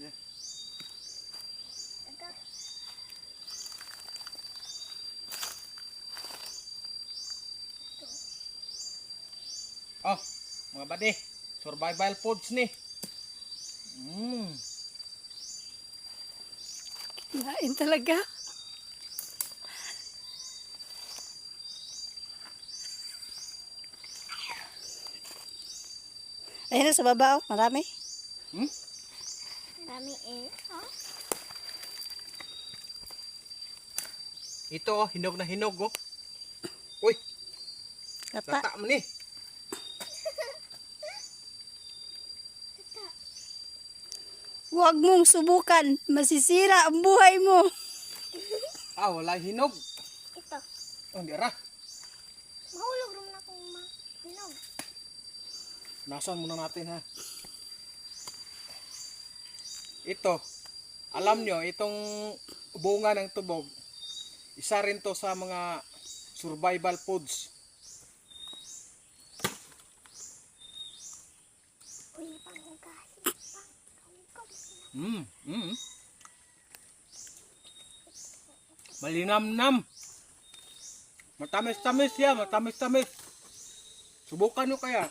Yeah. Oh, mga bade, survival foods ni. Mm. Kinain talaga. Ayun na sa baba, oh. Marami. Hmm? Marami eh. Ha? Ito oh, hinog na hinog oh. Uy, Kata. lata mo ni. Huwag mong subukan. Masisira ang buhay mo. Ah, wala hinog. Ito. Oh, di ra. Mahulog naman akong ma. Hinog. Nasan muna natin ha. Ito, alam nyo, itong bunga ng tubog, isa rin to sa mga survival foods. Mm, mm. Malinamnam. Matamis-tamis yan, matamis-tamis. Subukan nyo kaya.